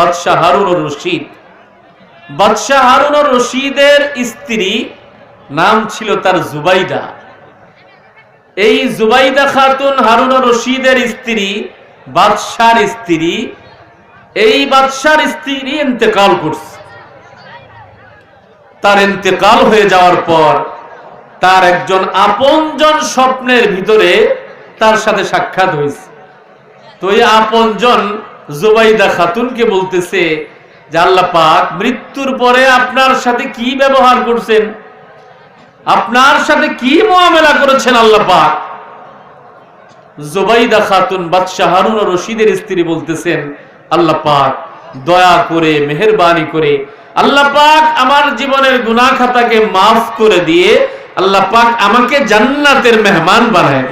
বাদশাহ হারুন রশিদ। বাদশাহ হারুন রশিদের স্ত্রী নাম ছিল তার জুবাইদা। এই জুবাইদা খাতুন হারুন রশিদের স্ত্রী, বাদশার স্ত্রী, এই বাদশার স্ত্রী ইন্তেকাল করছে। তার ইন্তেকাল হয়ে যাওয়ার পর তার একজন আপনজন স্বপ্নের ভিতরে তার সাথে সাক্ষাৎ হয়েছে। তো এই আপনজন জুবাইদা খাতুনকে বলতেছে যে আল্লাহ পাক মৃত্যুর পরে আপনার সাথে কি ব্যবহার করছেন? আপনার সাথে কি মোয়ামেলা করেছেন আল্লাহ পাক? জুবাইদা খাতুন বাদশাহ হারুন ও রশিদের স্ত্রী বলতেছেন, আল্লাহ পাক দয়া করে, মেহেরবানি করে, আল্লাহ পাক আমার জীবনের গুনাহ খাতাকে মাফ করে দিয়ে আল্লাহ পাক আমাকে জান্নাতের মেহমান বানায়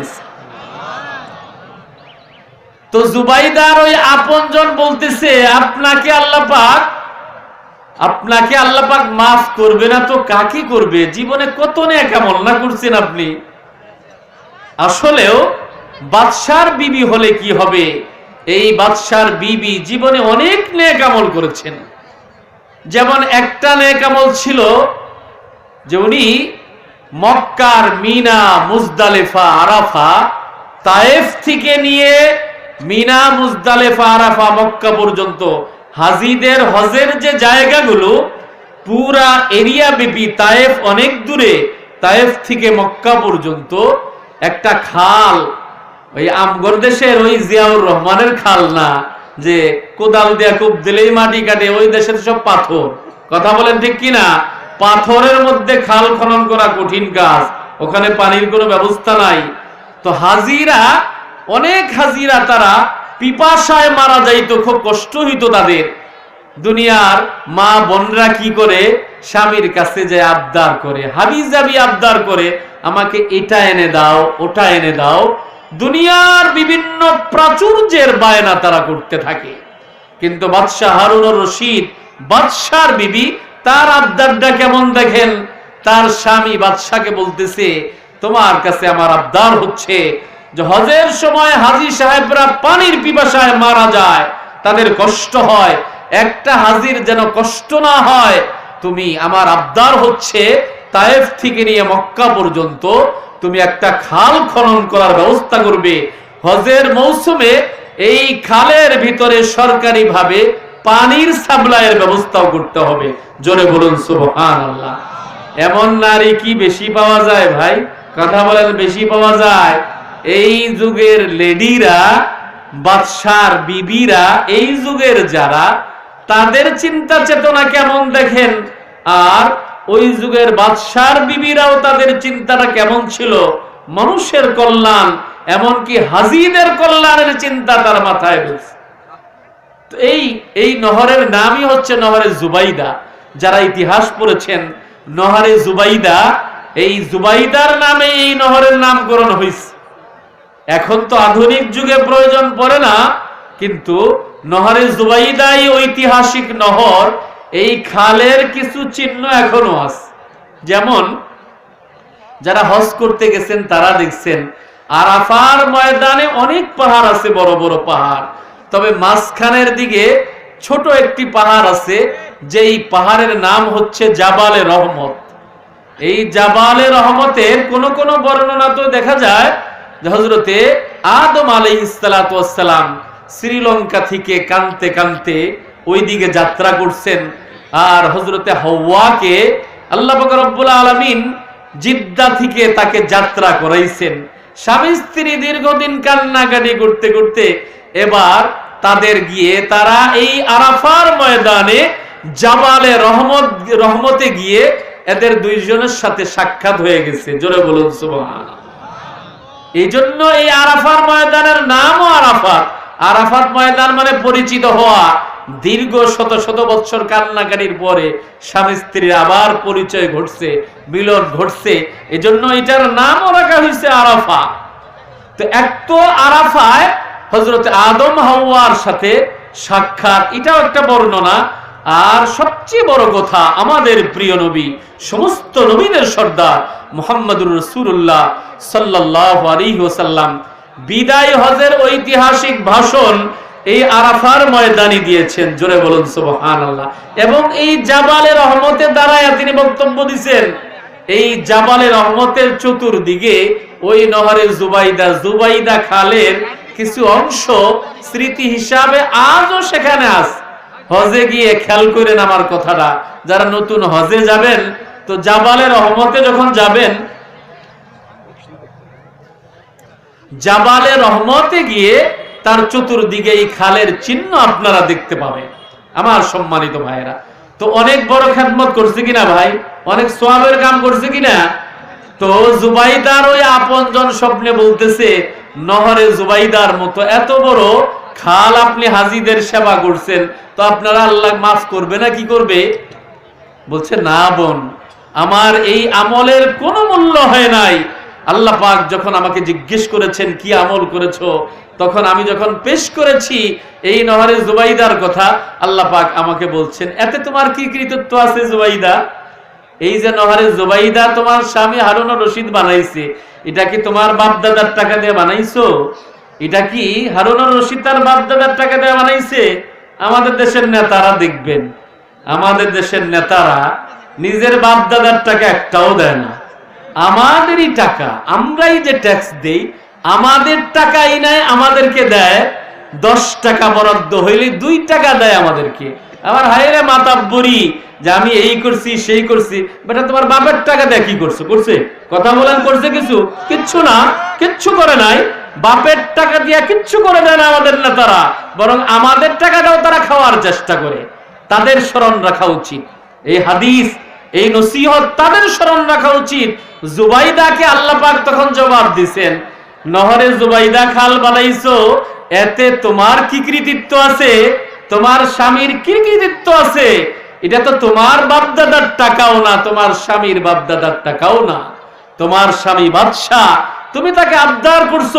তো জুবাইদার ওই আপনজন বলতেছে, আপনাকে আল্লাহ পাক, আপনাকে আল্লাহ পাক মাফ করবে না তো কাকে করবে? জীবনে কত আমল না করছেন আপনি? আসলেও বাদশার বিবি হলে কি হবে? এই বাদশার বিবি জীবনে অনেক নেক আমল করেছেন। যেমন একটা নেক আমল ছিল যে উনি মক্কার মিনা, মুজদালেফা, আরাফা, তায়েফ থেকে নিয়ে মিনা, মুজদালেফা, আরাফা, মক্কা পর্যন্ত। হাজিদের, হজের যে জায়গাগুলো, পুরা এরিয়া ব্যাপী তায়েফ অনেক দূরে, তায়েফ থেকে মক্কা পর্যন্ত একটা খাল, ওই আমগর দেশের ওই জিয়াউর রহমানের খাল না, যে কোদাল দিয়া খুব দিলেই মাটি কাটে, ওই দেশের সব পাথর। কথা বলেন ঠিক কিনা? পাথরের মধ্যে খাল খনন করা কঠিন কাজ, ওখানে পানির কোনো ব্যবস্থা নাই। তো হাজিরা অনেক হাজিরা তারা পিপাসায় মারা যাইতো, খুব কষ্ট হইতো তাদের। দুনিয়ার মা বোনরা কি করে? স্বামীর কাছে যে আবদার করে, হাবি জাবি আবদার করে, আমাকে এটা এনে দাও, ওটা এনে দাও। দুনিয়ার বিভিন্ন প্রাচুর্যের বায়না তারা করতে থাকে। কিন্তু বাদশাহ হারুন রশিদ, বাদশার বিবি, তার আবদারটা কেমন দেখেন? তার স্বামী বাদশাকে বলতেছে, তোমার কাছে আমার আবদার হচ্ছে যে হজের সময় হাজি সাহেবরা পানির পিপাসায় মারা যায়, তাদের কষ্ট হয়। একটা হাজির যেন কষ্ট না হয়, তুমি আমার আবদার হচ্ছে তায়েফ থেকে নিয়ে মক্কা পর্যন্ত তুমি একটা খাল খনন করার ব্যবস্থা করবে। হজের মৌসুমে এই খালের ভিতরে সরকারি ভাবে পানির সাপ্লাইয়ের ব্যবস্থাও করতে হবে। জোরে বলুন সুবহান আল্লাহ এমন নারী কি বেশি পাওয়া যায় ভাই? কথা বলেন, বেশি পাওয়া যায়। এই যুগের লেডিরা, বাদশার বিবিরা, এই যুগের যারা, তাদের চিন্তা চেতনা কেমন দেখেন? আর ওই যুগের বাদশার বিবিরাও তাদের চিন্তাটা কেমন ছিল? মানুষের কল্যাণ, এমনকি হাজিদের কল্যাণের চিন্তা তার মাথায় রয়েছে। এই এই নহরের নামই হচ্ছে নহরে জুবাইদা, যারা ইতিহাস পড়েছেন। নহরে জুবাইদা, এই জুবাইদার নামে এই নহরের নামকরণ হয়েছে এখন তো আধুনিক যুগে প্রয়োজন পড়ে না, কিন্তু নহরে জুবাইদাই ঐতিহাসিক নহর, এই খালের কিছু চিহ্ন এখনও আছে। যেমন, যারা হজ করতে গেছেন, তারা দেখছেন, আরাফার ময়দানে অনেক পাহাড় আছে, বড় বড় পাহাড়। তবে মাঝখানের দিকে ছোট একটি পাহাড় আছে, যেই পাহাড়ের নাম হচ্ছে জাবালে রহমত। এই জাবালে রহমতের কোন কোন বর্ণনা তো দেখা যায় হজরতে আদম আলাই ইসালাতাম শ্রীলঙ্কা থেকে কানতে কানতে ওই দিকে যাত্রা করছেন। আর হজরতে হওয়াকে আল্লাহ রব্বুল আলমিন জিদ্দা থেকে তাকে যাত্রা করাইছেন। স্বামী স্ত্রী দীর্ঘদিন কান্নাকাটি করতে করতে এবার তাদের গিয়ে তারা এই আরাফার ময়দানে জামালে রহমত, রহমতে গিয়ে এদের দুইজনের সাথে সাক্ষাৎ হয়ে গেছে। জোরে বলুন সুবহান এই জন্য এই আরাফার ময়দানের নামও আরাফাত। আরাফাত ময়দান মানে পরিচিত হওয়া। দীর্ঘ শত শত বছর কান্নাকাটির পরে স্বামী স্ত্রীর আবার পরিচয় ঘটছে, মিলন ঘটছে। এজন্য এটার নামও রাখা হয়েছে আরাফা তো এক তো আরাফায় হজরত আদম হাওয়ার সাথে সাক্ষাৎ। এটাও একটা বর্ণনা। আর সবচেয়ে বড় কথা, আমাদের প্রিয় নবী, সমস্ত নবীদের সর্দার মোহাম্মদুর রসুল্লাহ সাল্লাহ আলী ওসাল্লাম বিদায় হজের ঐতিহাসিক ভাষণ এই আরাফার ময়দানি দিয়েছেন। জোরে বলুন সুবহান আল্লাহ এবং এই জাবালের রহমতের দ্বারায় তিনি বক্তব্য দিচ্ছেন। এই জাবালের রহমতের চতুর্দিকে ওই নহরে জুবাইদা জুবাইদা খালের কিছু অংশ স্মৃতি হিসাবে আজও সেখানে আছে। হজে গিয়ে খেয়াল করেন আমার কথাটা। যারা নতুন হজে যাবেন, তো জাবালের রহমতে যখন যাবেন, জাবালে রহমতে গিয়ে তার চতুর্দিকে এই খালের চিহ্ন আপনারা দেখতে পাবেন, আমার সম্মানিত ভাইরা তো অনেক বড় খেদমত করছে কিনা ভাই? অনেক সোয়াবের কাম করছে কিনা? তো জুবাইদার ওই আপনজন স্বপ্নে বলতেছে, নহরে জুবাইদার মতো এত বড় খাল আপনি হাজিদের সেবা করছেন, তো আপনারা আল্লাহ মাফ করবে না, কি করবে? বলছে, না বোন, আমার এই আমলের কোনো মূল্য হয় নাই। আল্লাহ পাক যখন আমাকে জিজ্ঞেস করেছেন, কি আমল করেছ? তখন আমি যখন পেশ করেছি, এই নহরে জুবাইদার কথা, আল্লাহ পাক আমাকে বলছেন, এতে তোমার কি কৃতিত্ব আছে জুবাইদা? এই যে নহরে জুবাইদা তোমার স্বামী হারুন রশিদ বানাইছে, এটা কি তোমার বাপ দাদার টাকা দিয়ে বানাইছো? এটা কি হারুন রশিদ তার বাপ দাদার টাকা দিয়ে বানাইছে? আমাদের দেশের নেতারা দেখবেন। আমাদের দেশের নেতারা নিজের বাপ দাদার টাকা একটাও দেয় না। আমাদেরই টাকা, আমরাই যে ট্যাক্স দেই, আমাদের টাকাই নেয় আমাদেরকে দেয়। দশ টাকা বরাদ্দ হইলে দুই টাকা দেয় আমাদেরকে। আমার হাইরে মাতাব্বরি যে আমি এই করছি, সেই করছি। বেটা, তোমার বাপের টাকা দেয় কি করছ? করছে? কথা বলেন, করছে কিছু? কিচ্ছু না, কিচ্ছু করে নাই। বাপের টাকা দিয়া কিচ্ছু করে দেয় না আমাদের নেতারা, বরং আমাদের টাকাটাও তারা খাওয়ার চেষ্টা করে। তাদের স্মরণ রাখা উচিত। এই হাদিস, এই নসিহত তাদের স্মরণ রাখা উচিত। জুবাইদাকে আল্লাহ পাক তখন জবাব দিছেন, নহরে জুবাইদা খাল বানাইছো, এতে তোমার কি কৃতিত্ব আছে? তোমার স্বামীর কি কৃতিত্ব আছে? এটা তো তোমার বাপদাদার টাকাও না, তোমার স্বামীর বাপদাদার টাকাও না। তোমার স্বামী বাদশাহ তুমি তাকে আবদার করছ,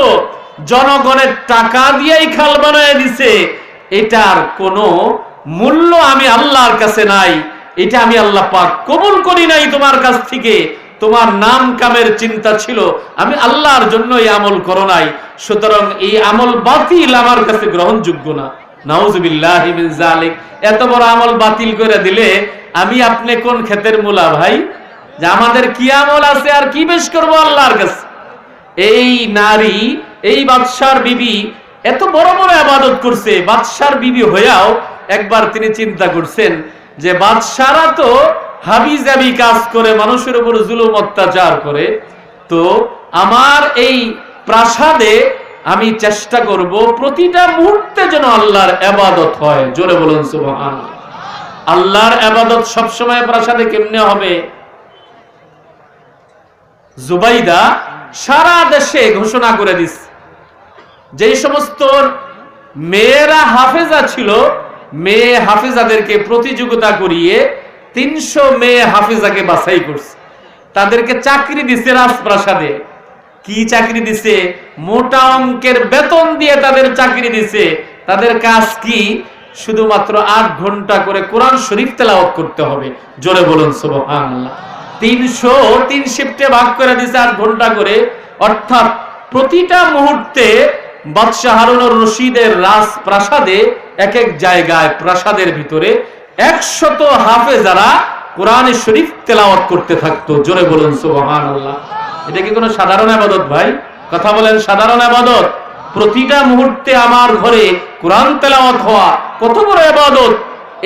জনগণের টাকা দিয়েই খাল বানায় দিছে। এটার কোনো মূল্য আমি আল্লাহর কাছে নাই। এটা আমি আল্লাহ পাক কবুল করি নাই তোমার কাছ থেকে। তোমার নাম কামের চিন্তা ছিল। আমি আল্লাহর জন্য এই আমল করো নাই। সুতরাং এই আমল বাতিল আমার কাছে গ্রহণযোগ্য না। নাউজুবিল্লাহ জালিক এত বড় আমল বাতিল করে দিলে আমি আপনি কোন ক্ষেতের মূলা ভাই? যে আমাদের কি আমল আছে আর কি বেশ করব আল্লাহর কাছে? এই নারী, এই বাদশার বিবি এত বড় বড় আবাদত করছে, বাদশার বিবি হয়েও একবার তিনি চিন্তা করছেন যে বাদশারা তো হাবি জাবি কাজ করে, মানুষের উপর জুলুম অত্যাচার করে। তো আমার এই প্রাসাদে আমি চেষ্টা করব প্রতিটা মুহূর্তে যেন আল্লাহর আবাদত হয়। জোরে বলুন সুবহান আল্লাহর আবাদত সবসময় প্রাসাদে কেমনে হবে? জুবাইদা সারা দেশে ঘোষণা করে দিস যেই সমস্ত মেয়েরা হাফেজা ছিল, মেয়ে হাফেজাদেরকে প্রতিযোগিতা করিয়ে তিনশো মেয়ে হাফেজাকে বাছাই করছে। তাদেরকে চাকরি দিছে রাজপ্রাসাদে। কি চাকরি দিছে? মোটা অঙ্কের বেতন দিয়ে তাদের চাকরি দিছে। তাদের কাজ কি? শুধুমাত্র আট ঘণ্টা করে কোরআন শরীফ তেলাওয়াত করতে হবে। জোরে বলুন, সুবহানাল্লাহ। তিনশো তিন শিফটে ভাগ করে দিছে আট ঘণ্টা করে। অর্থাৎ প্রতিটা মুহূর্তে বাদশাহ হারুনুর রশিদের এক এক জায়গায় প্রাসাদের ভিতরে একশত হাফে যারা কোরআনে শরীফ তেলাওয়াত করতে থাকতো। জোরে বলুন সুবহান আল্লাহ এটা কি কোনো সাধারণ আবাদত ভাই? কথা বলেন, সাধারণ আবাদত। প্রতিটা মুহূর্তে আমার ঘরে কোরআন তেলাওয়াত হওয়া কত বড় আবাদত?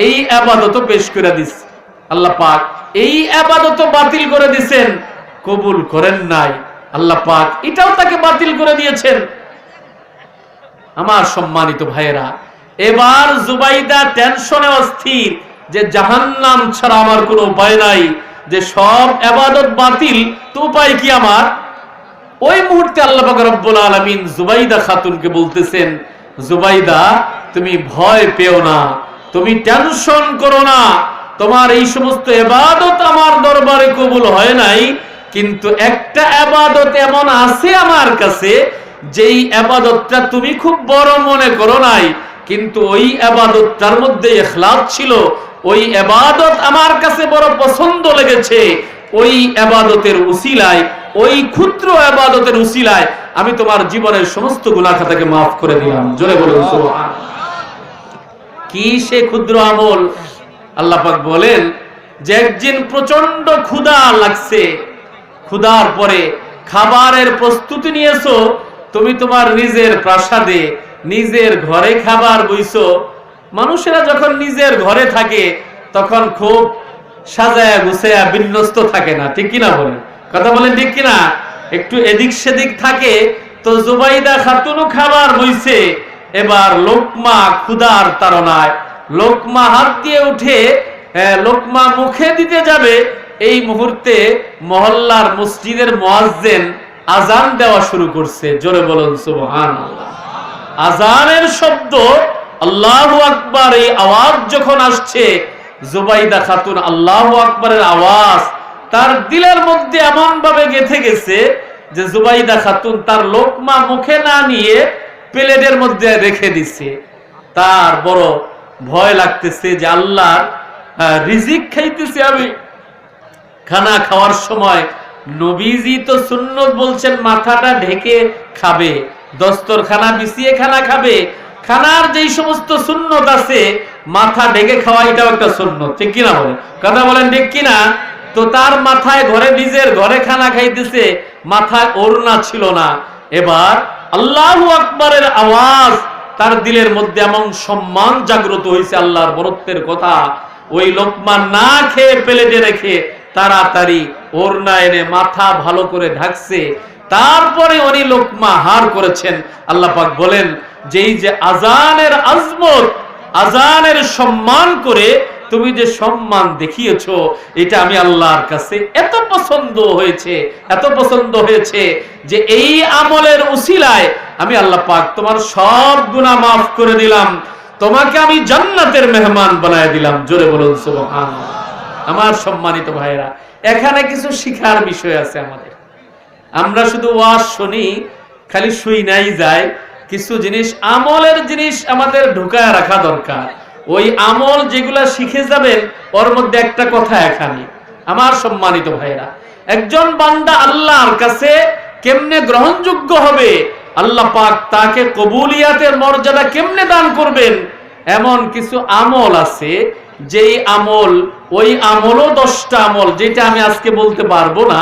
এই আবাদতও পেশ করে দিস আল্লাহ পাক এই আবাদত বাতিল করে দিছেন, কবুল করেন নাই। আল্লাহ পাক এটাও তাকে বাতিল করে দিয়েছেন। আমার সম্মানিত ভাইয়েরা, এবার জুবাইদা টেনশনে অস্থির যে জাহান্নাম ছাড়া আমার কোনো উপায় নাই, যে সব আবাদত বাতিল, তো উপায় কি আমার? ওই মুহূর্তে আল্লাহ রব্বুল আলামিন জুবাইদা খাতুনকে বলতেছেন, জুবাইদা, তুমি ভয় পেও না, তুমি টেনশন করো না। তোমার এই সমস্ত এবাদত আমার দরবারে কবুল হয় নাই, কিন্তু একটা আবাদত এমন আছে আমার কাছে, যেই আবাদতটা তুমি খুব বড় মনে করো নাই, কিন্তু ওই আবাদতটার মধ্যে এখলাস ছিল, ওই আবাদত আমার কাছে বড় পছন্দ লেগেছে, ওই আবাদতের উসিলায়, ওই ক্ষুদ্র আবাদতের উসিলায় আমি তোমার জীবনের সমস্ত গুনাহ খাতাকে মাফ করে দিলাম। জোরে বলুন কি সে ক্ষুদ্র আমল? আল্লাহ পাক বলেন যে একদিন প্রচণ্ড ক্ষুধা লাগছে, ক্ষুধার পরে খাবারের প্রস্তুতি নিয়েছো, তুমি তোমার নিজের প্রাসাদে নিজের ঘরে খাবার বইছো। মানুষেরা যখন নিজের ঘরে থাকে, তখন খুব সাজায়া গুছায়া বিন্যস্ত থাকে না, ঠিক কিনা বলেন? কথা বলেন ঠিক কিনা? একটু এদিক সেদিক থাকে, তো জুবাইদা খাতুনও খাবার বইছে, এবার লোকমা ক্ষুধার তাড়নায় লোকমা হাত দিয়ে উঠে লোকমা মুখে দিতে যাবে, এই মুহূর্তে মহল্লার মসজিদের মুয়াজ্জিন আজান দেওয়া শুরু করছে। জোরে বলুন, সুবহানাল্লাহ। আজানের শব্দ, আল্লাহ আকবার, এই আওয়াজ যখন আসছে, জুবাইদা খাতুন আল্লাহ আকবারের আওয়াজ তার দিলের মধ্যে এমন ভাবে গেথে গেছে যে জুবাইদা খাতুন তার লোকমা মুখে না নিয়ে প্লেটের মধ্যে রেখে দিছে। তার বড় ভয় লাগতেছে যে আল্লাহ রিজিক খাইতেছি আমি। খানা খাওয়ার সময় নবীজি তো সুন্নত বলছেন, মাথাটা ঢেকে খাবে, দস্তরখানা বিছিয়ে খানা খাবে। খানার যেই সমস্ত সুন্নত আছে, মাথা ঢেকে খাওয়া এটাও একটা সুন্নত, ঠিক কিনা বলেন? কথা বলেন ঠিক কিনা? তো তার মাথায় ঘরে নিজের ঘরে খানা খাইতেছে, মাথায় ওড়না ছিল না। এবার আল্লাহ আকবরের আওয়াজ তার দিলের মধ্যে এমন সম্মান জাগ্রত হয়েছে আল্লাহর বরত্বের কথা। ওই লোকমান না খেয়ে প্লেটে রেখে তাড়াতাড়ি ওড়না এনে মাথা ভালো করে ঢাকছে। তারপরে উনি লোকমা হার করেছেন। আল্লাহ পাক বলেন, যেই যে আজানের আজমত, আজানের সম্মান করে তুমি যে সম্মান দেখিয়েছো, এটা আমি আল্লাহর কাছে এত পছন্দ হয়েছে, এত পছন্দ হয়েছে যে এই আমলের উসিলায় আমি আল্লাহ পাক তোমার সব গুনাহ মাফ করে দিলাম। তোমাকে আমি জান্নাতের মেহমান বানায় দিলাম। জোরে বলুন, সুবহানাল্লাহ। আমার সম্মানিত ভাইরা এখানে কিছু শিখার বিষয় আছে আমাদের। আমরা শুধু ওয়াজ শুনি, খালি শুই নাই যায়, কিছু জিনিস, আমলের জিনিস আমাদের ঢুকায় রাখা দরকার। ওই আমল যেগুলা শিখে যাবেন ওর মধ্যে একটা কথা এখানে। আমার সম্মানিত ভাইরা একজন বান্দা আল্লাহর কাছে কেমনে গ্রহণযোগ্য হবে, আল্লাহ পাক তাকে কবুলিয়াতের মর্যাদা কেমনে দান করবেন? এমন কিছু আমল আছে, যেই আমল, ওই আমলও দশটা আমল, যেটা আমি আজকে বলতে পারব না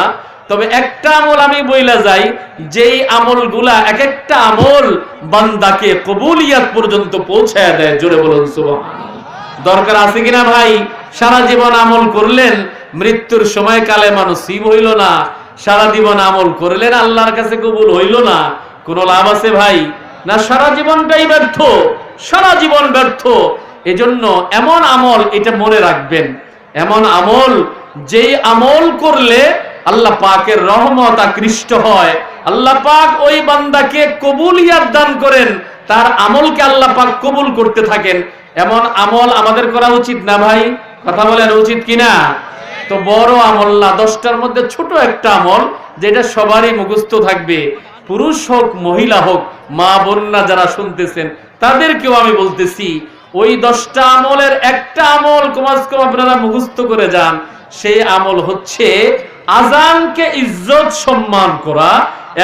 তবে একটা আমল আমি বইলা যাই, যেই আমলগুলা এক একটা আমল বান্দাকে কবুলিয়াত পর্যন্ত পৌঁছায় দেয়, জোরে বলুন সুবহানাল্লাহ। দরকার আছে কিনা ভাই? সারা জীবন আমল করলেন, মৃত্যুর সময় কালে মানুষ শিব হইল না। সারা জীবন আমল করলেন, আল্লাহর কাছে কবুল হইল না। কোন লাভ আছে ভাই? না, সারা জীবনটাই ব্যর্থ। সারা জীবন ব্যর্থ। এজন্য এমন আমল, এটা মনে রাখবেন। এমন আমল, যেই আমল করলে আল্লাহ পাকের রহমত আকৃষ্ট হয়। আল্লাহ পাক ওই বান্দাকে কবুলিয়াত দান করেন। তার আমলকে আল্লাহ পাক কবুল করতে থাকেন। এমন আমল আমাদের করা উচিত না ভাই? কথা বলেন উচিত কিনা? তো বড় আমল না, দশটার মধ্যে ছোট একটা আমল যেটা সবারই মুখস্থ থাকবে। পুরুষ হোক, মহিলা হোক, মা বন্যা যারা শুনতেছেন, তাদেরকেও আমি বলতেছি, ওই দশটা আমলের একটা আমল কমাজ কম আপনারা মুখস্থ করে যান। সেই আমল হচ্ছে আজানকে ইজ্জত সম্মান করা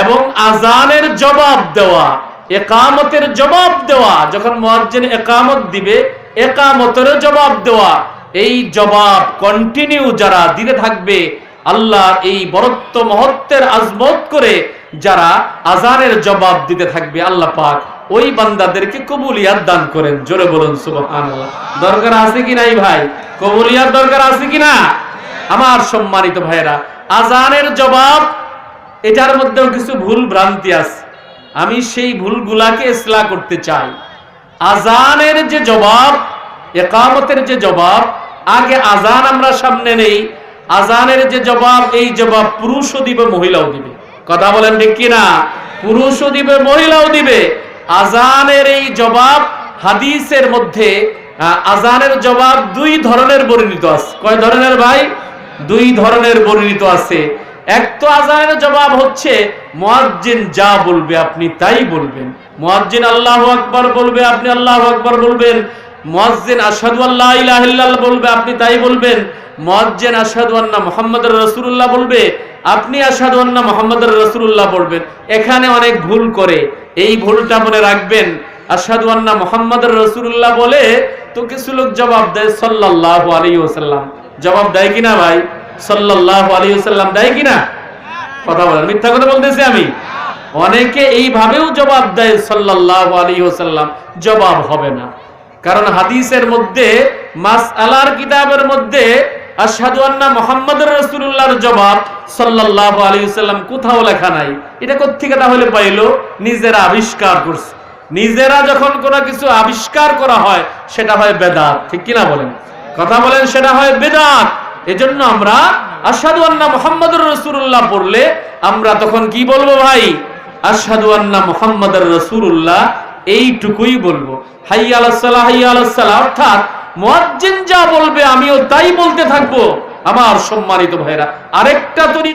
এবং আজানের জবাব দেওয়া, একামতের জবাব দেওয়া, যখন মুয়াজ্জিন একামত দিবে একামতের জবাব দেওয়া, এই জবাব কন্টিনিউ যারা দিতে থাকবে আল্লাহ এই বরত্ব মহত্বের আজমত করে যারা আজানের জবাব দিতে থাকবে, আল্লাহ পাক ওই বান্দাদেরকে কবুলিয়াত দান করেন। জোরে বলুন, সুবহানাল্লাহ। দরকার আছে কি নাই ভাই? কবুলিয়াত দরকার আছে কি না? আমার সম্মানিত ভাইরা আজানের জবাব, এটার মধ্যেও কিছু ভুল ভ্রান্তি আছে। আমি সেই ভুলগুলাকে ইসলাহ করতে চাই। আজানের যে জবাব, একামতের যে জবাব, আগে আজান আমরা সামনে নেই। আজানের যে জবাব, এই জবাব পুরুষও দিবে, মহিলাও দিবে। কথা বলেন ঠিক কিনা? পুরুষও দিবে, মহিলাও দিবে। আজানের এই জবাব, হাদিসের মধ্যে আজানের জবাব দুই ধরনের বর্ণিত আছে। কয় ধরনের ভাই? দুই ধরনের বর্ণিত আছে। এক তো আজানের জবাব হচ্ছে, মুয়াজ্জিন যা বলবে আপনি তাই বলবেন। মুয়াজ্জিন আল্লাহু আকবার বলবে, আপনি আল্লাহু আকবার বলবেন। মুয়াজ্জিন আশহাদু আল্লা ইলাহা ইল্লাল্লাহ বলবে, আপনি তাই বলবেন। মুয়াজ্জিন আশহাদু আন্না মুহাম্মাদুর রাসূলুল্লাহ বলবে, আপনি আশহাদু আন্না মুহাম্মাদুর রাসূলুল্লাহ বলবেন। এখানে অনেক ভুল করে, এই ভুলটা মনে রাখবেন। আসাদু আন্না মোহাম্মদ রসুল্লাহ বলে তো কিছু লোক জবাব দেয় সাল্লাহ আলী ওসাল্লাম জবাব দেয় কিনা ভাই? সাল্লাহ আলী ওসাল্লাম দেয় কিনা? কথা বলেন মিথ্যা কথা বলতেছি আমি। অনেকে এইভাবেও জবাব দেয় সাল্লাহ আলী ওসাল্লাম জবাব হবে না। কারণ হাদিসের মধ্যে মাস আলার কিতাবের মধ্যে জবাব ওয়াসাল্লাম কোথাও লেখা নাই। এটা কোত্থেকে তাহলে পাইলো? নিজেরা আবিষ্কার করছে। নিজেরা যখন কোনো কিছু আবিষ্কার করা হয়, সেটা হয় বেদাত। ঠিক কিনা বলেন? কথা বলেন, সেটা হয় বেদাত। এজন্য আমরা আসাদু আন্না মোহাম্মদ রসুল্লাহ পড়লে আমরা তখন কি বলব ভাই? আসাদু আন্না মোহাম্মদ রসুল্লাহ এইটুকুই বলব। হাই আলাহ হাই আলাহ অর্থাৎ মোয়াজ্জিন যা বলবে আমিও তাই বলতে থাকব। আমার সম্মানিত ভাইরা, আরেকটা তরি